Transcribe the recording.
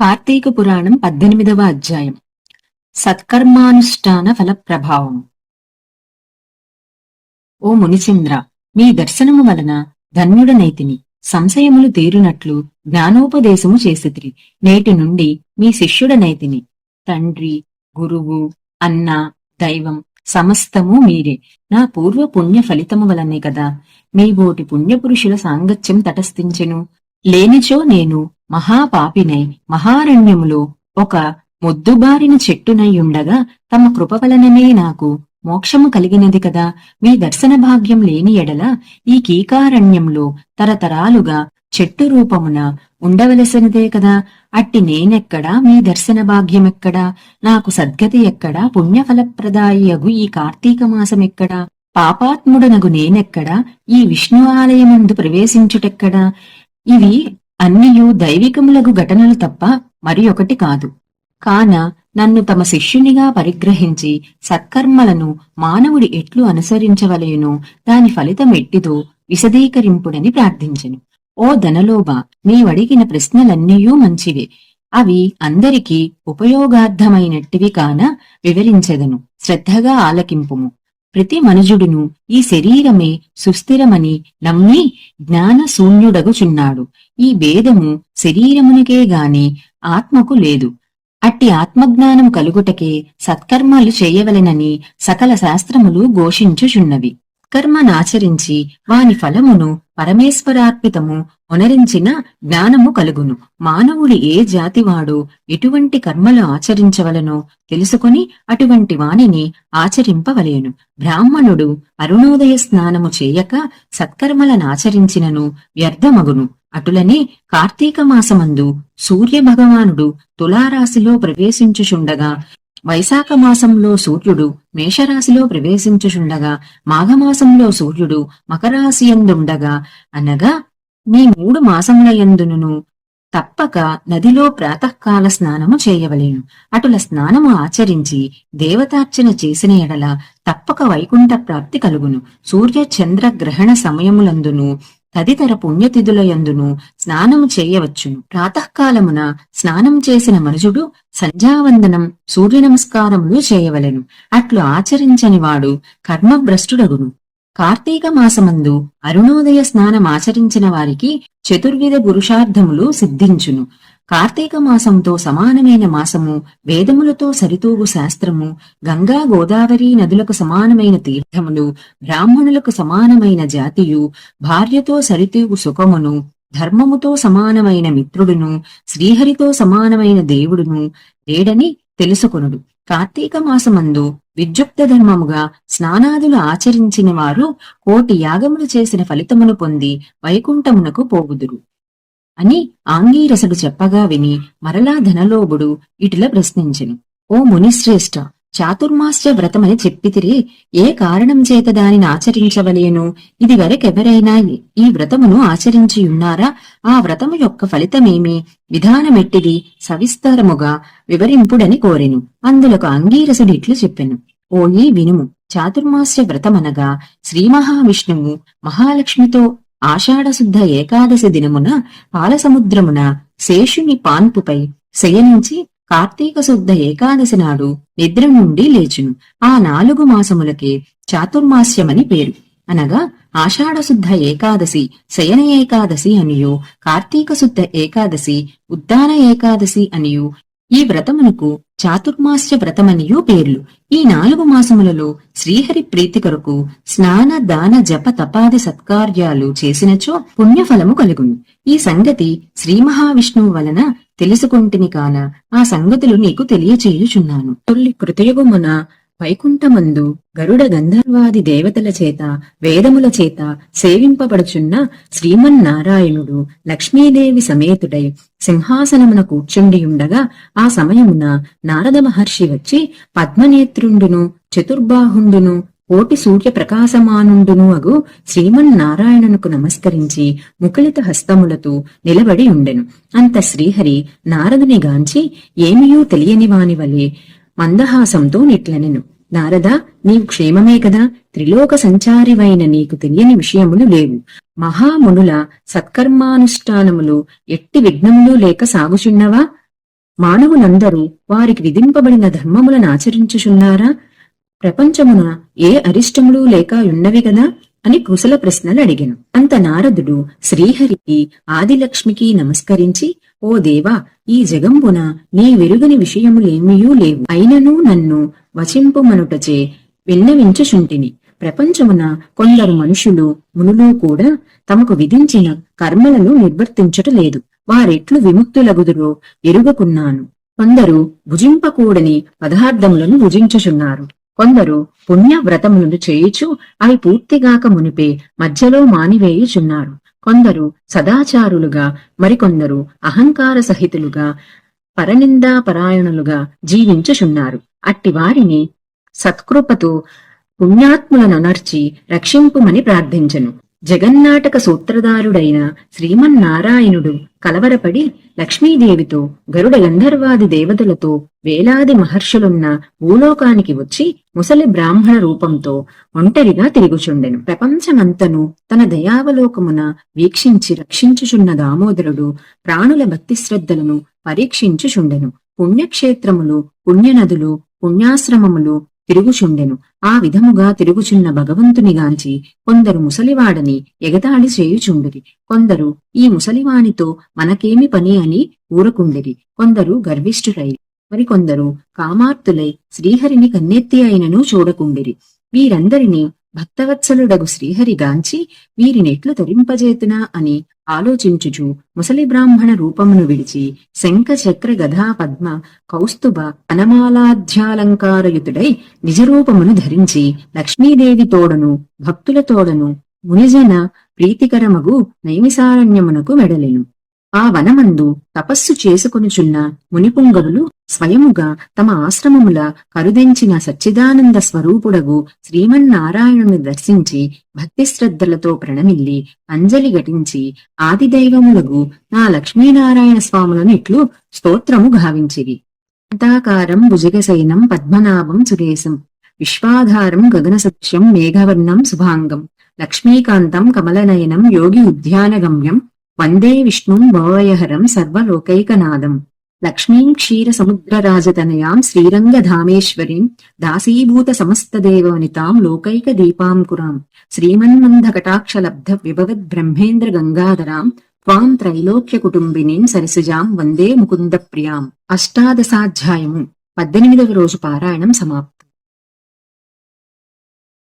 కార్తీక పురాణం పద్దెనిమిదవ అధ్యాయం. సత్కర్మానుష్ఠాన ఫల ప్రభావం ఓ మునిచంద్ర మీ దర్శనము వలన ధన్యుడనైతిని సంశయములు తీరునట్లు జ్ఞానోపదేశము చేసితిరి. నేటి నుండి మీ శిష్యుడనైతిని. తండ్రి గురువు అన్న దైవం సమస్తము మీరే. నా పూర్వ పుణ్య ఫలితము వలనే కదా మీ బోటి పుణ్యపురుషుల సాంగత్యం తటస్థించెను. లేనిచో నేను మహాపాపినై మహారణ్యములో ఒక మొద్దుబారిన చెట్టునయ్యుండగా తమ కృపవలననే నాకు మోక్షము కలిగినది కదా. మీ దర్శన భాగ్యం లేని ఎడల ఈ కీకారణ్యంలో తరతరాలుగా చెట్టు రూపమున ఉండవలసినదే కదా. అట్టి నేనెక్కడా? మీ దర్శన భాగ్యమెక్కడా? నాకు సద్గతి ఎక్కడా? పుణ్యఫలప్రదాయగు ఈ కార్తీక మాసమెక్కడా? పాపాత్ముడనగు నేనెక్కడా? ఈ విష్ణు ఆలయముందు ప్రవేశించుటెక్కడా? ఇవి అన్నియు దైవికములగు ఘటనలు తప్ప మరి ఒకటి కాదు. కాన నన్ను తమ శిష్యునిగా పరిగ్రహించి సత్కర్మలను మానవుడి ఎట్లు అనుసరించవలయునో దాని ఫలితం ఎట్టిదో విశదీకరింపుడని ప్రార్థించెను. ఓ ధనలోభ నీవడిగిన ప్రశ్నలన్నీయూ మంచివే. అవి అందరికీ ఉపయోగార్థమైనట్టివి కాన వివరించెదను. శ్రద్ధగా ఆలకింపుము. ప్రతి మనుజుడును ఈ శరీరమే సుస్థిరమని నమ్మి జ్ఞానశూన్యుడగుచున్నాడు. ఈ భేదము శరీరమునికే గాని ఆత్మకు లేదు. అట్టి ఆత్మజ్ఞానం కలుగుటకే సత్కర్మలు చేయవలెనని సకల శాస్త్రములు ఘోషించుచున్నవి. కర్మనాచరించి వాని ఫలమును పరమేశ్వరార్పితము ఒనరించిన జ్ఞానము కలుగును. మానవుడు ఏ జాతివాడు ఎటువంటి కర్మలు ఆచరించవలనో తెలుసుకొని అటువంటి వానిని ఆచరింపవలేను. బ్రాహ్మణుడు అరుణోదయ స్నానము చేయక సత్కర్మలనాచరించినను వ్యర్థమగును. అటులనే కార్తీక మాసమందు సూర్య భగవానుడు తులారాశిలో ప్రవేశించుచుండగా వైశాఖ మాసంలో సూర్యుడు మేషరాశిలో ప్రవేశించుచుండగా మాఘమాసంలో సూర్యుడు మకరాశియందుండగా అనగా మీ మూడు మాసములయందును తప్పక నదిలో ప్రాతకాల స్నానము చేయవలేను. అటుల స్నానము ఆచరించి దేవతార్చన చేసిన ఎడల తప్పక వైకుంఠ ప్రాప్తి కలుగును. సూర్య చంద్ర గ్రహణ సమయములందును తదితర పుణ్యతిథుల యందును స్నానము చేయవచ్చును. ప్రాతకాలమున స్నానం చేసిన మనుజుడు సంధ్యావందనం సూర్య నమస్కారములు చేయవలెను. అట్లు ఆచరించని వాడు కర్మభ్రష్టుడగును. కార్తీక మాసమందు అరుణోదయ స్నానం ఆచరించిన వారికి చతుర్విధ పురుషార్థములు సిద్ధించును. కార్తీక మాసంతో సమానమైన మాసము వేదములతో సరితూగు శాస్త్రము గంగా గోదావరి నదులకు సమానమైన తీర్థములు బ్రాహ్మణులకు సమానమైన జాతియు భార్యతో సరితూగు సుఖమును ధర్మముతో సమానమైన మిత్రుడును శ్రీహరితో సమానమైన దేవుడును లేడని తెలుసుకొనుడు. కార్తీక మాసమందు విద్యుక్త ధర్మముగా స్నానాదులు ఆచరించిన వారు కోటి యాగములు చేసిన ఫలితమును పొంది వైకుంఠమునకు పోగుదురు అని ఆంగీరసుడు చెప్పగా విని మరలా ధనలోబుడు ఇటుల ప్రశ్నించెను. ఓ మునిశ్రేష్ఠ చాతుర్మాస్య వ్రతమని చెప్పితిరి ఏ కారణం చేత దానిని ఆచరించవలేను? ఇది వరకెవరైనా ఈ వ్రతమును ఆచరించియున్నారా ఆ వ్రతము యొక్క ఫలితమేమి? విధానమెట్టిది సవిస్తారముగా వివరింపుడని కోరెను. అందులకు అంగీరసుడు ఇట్లు చెప్పెను. ఓయి వినుము. చాతుర్మాస్య వ్రతమనగా శ్రీ మహావిష్ణువు మహాలక్ష్మితో ఆషాఢశుద్ధ ఏకాదశి దినమున పాలసముద్రమున శేషుని పాన్పుపై శయనించి కార్తీక శుద్ధ ఏకాదశి నాడు నిద్ర నుండి లేచును. ఆ నాలుగు మాసములకే చాతుర్మాస్యమని పేరు. అనగా ఆషాఢశుద్ధ ఏకాదశి శయన ఏకాదశి అనియు కార్తీక శుద్ధ ఏకాదశి ఉద్దాన ఏకాదశి అనియు ఈ వ్రతమునకు చాతుర్మాస్య వ్రతమనియు పేర్లు. ఈ నాలుగు మాసములలో శ్రీహరి ప్రీతి కొరకు స్నాన దాన జప తపాది సత్కార్యాలు చేసినచో పుణ్యఫలము కలుగును. ఈ సంగతి శ్రీ మహావిష్ణువు వలన తెలుసుకొంటిని కాన ఆ సంగతులు నీకు తెలియచేయుచున్నాను. తొల్లి కృతయుగమున వైకుంఠమందు గరుడ గంధర్వాది దేవతల చేత వేదముల చేత సేవింపబడుచున్న శ్రీమన్నారాయణుడు లక్ష్మీదేవి సమేతుడై సింహాసనమున కూర్చుండియుండగా ఆ సమయమున నారద మహర్షి వచ్చి పద్మనేత్రుండును చతుర్బాహుండును కోటి సూర్య ప్రకాశమానుండును అగు శ్రీమన్నారాయణనుకు నమస్కరించి ముకులిత హస్తములతో నిలబడి ఉండెను. అంత శ్రీహరి నారదుని గాంచి ఏమియూ తెలియని వాని వలె మందహాసంతో నిట్లనెను. నారద నీవు క్షేమమే కదా? త్రిలోక సంచారివైన నీకు తెలియని విషయములు లేవు. మహామునుల సత్కర్మానుష్ఠానములు ఎట్టి విఘ్నములు లేక సాగుచున్నవా? మానవులందరూ వారికి విధింపబడిన ధర్మములను ఆచరించుచున్నారా? ప్రపంచమున ఏ అరిష్టములు లేక ఉన్నవి గదా? అని కుశల ప్రశ్నలు అడిగాను. అంత నారదుడు శ్రీహరికి ఆదిలక్ష్మికి నమస్కరించి ఓ దేవా ఈ జగంబున నీ వెరుగని విషయములేమియూ లేవు. అయినను నన్ను వచింపుమనుటచే విన్నవించుచుంటిని. ప్రపంచమున కొందరు మనుషులు మునులు కూడా తమకు విధించిన కర్మలను నిర్వర్తించటలేదు వారెట్లు విముక్తులగుదురో ఎరుగకున్నాను. కొందరు భుజింపకూడని పదార్థములను భుజించుచున్నారు. కొందరు పుణ్యవ్రతములను చేయుచు అవి పూర్తిగాక మునిపే మధ్యలో మానివేయుచున్నారు. కొందరు సదాచారులుగా మరికొందరు అహంకార సహితులుగా పరనిందాపరాయణులుగా జీవించుచున్నారు. అట్టి వారిని సత్కృపతో పుణ్యాత్ములననర్చి రక్షింపుమని ప్రార్థించను. జగన్నాటక సూత్రధారుడైన శ్రీమన్నారాయణుడు కలవరపడి లక్ష్మీదేవితో గరుడ గంధర్వాది దేవతలతో వేలాది మహర్షులున్న భూలోకానికి వచ్చి ముసలి బ్రాహ్మణ రూపంతో ఒంటరిగా తిరుగుచుండెను. ప్రపంచమంతను తన దయావలోకమున వీక్షించి రక్షించుచున్న దామోదరుడు ప్రాణుల భక్తి శ్రద్ధలను పరీక్షించుచుండెను. పుణ్యక్షేత్రములు పుణ్యనదులు పుణ్యాశ్రమములు తిరుగుచుండెను. ఆ విధముగా తిరుగుచున్న భగవంతునిగాంచి కొందరు ముసలివాడని ఎగతాళి చేయుచుండిరి. కొందరు ఈ ముసలివానితో మనకేమి పని అని ఊరకుండిరి. కొందరు గర్విష్ఠురై మరికొందరు కామార్తులై శ్రీహరిని కన్నెత్తి అయినను చూడకుండిరి. వీరందరినీ భక్తవత్సలుడగు శ్రీహరిగాంచి వీరినెట్లు తరింపజేతునా అని ఆలోచించుచు ముసలి బ్రాహ్మణ రూపమును విడిచి శంఖ చక్ర గధా పద్మ కౌస్తుభ అనమాలాధ్యాలంకారయుతుడై నిజరూపమును ధరించి లక్ష్మీదేవి తోడను భక్తుల తోడను మునిజన ప్రీతికరమగు నైమిసారణ్యమునకు మెడలేను. ఆ వనమందు తపస్సు చేసుకొనుచున్న మునిపుంగవులు స్వయముగా తమ ఆశ్రమముల కరుదెంచిన సచ్చిదానంద స్వరూపుడగు శ్రీమన్నారాయణుని దర్శించి భక్తి శ్రద్ధలతో ప్రణమిల్లి అంజలి ఘటించి ఆదిదైవములగు నా లక్ష్మీనారాయణ స్వాములను ఇట్లు స్తోత్రము గావించిరి. అంతాకారం భుజగశయనం పద్మనాభం సురేశం విశ్వాధారం గగన సత్యం మేఘవర్ణం శుభాంగం లక్ష్మీకాంతం కమలనయనం యోగి ఉద్యానగమ్యం వందే విష్ణుం భవయహరం సర్వలోకైకనాదం లక్ష్మీం క్షీర సముద్రరాజతనయాం శ్రీరంగధామేశ్వరీం దాసీభూత సమస్తదేవనితాం లోకైక దీపాంకురాం శ్రీమన్మంద కటాక్షలబ్ధ విభవద్ బ్రహ్మేంద్ర గంగాధరాం త్వాం త్రైలోక్య కుటుంబినీం సరసిజాం వందే ముకుంద ప్రియాం అష్టాదశాధ్యాయము పద్దెనిమిదవ రోజు పారాయణం సమాప్తం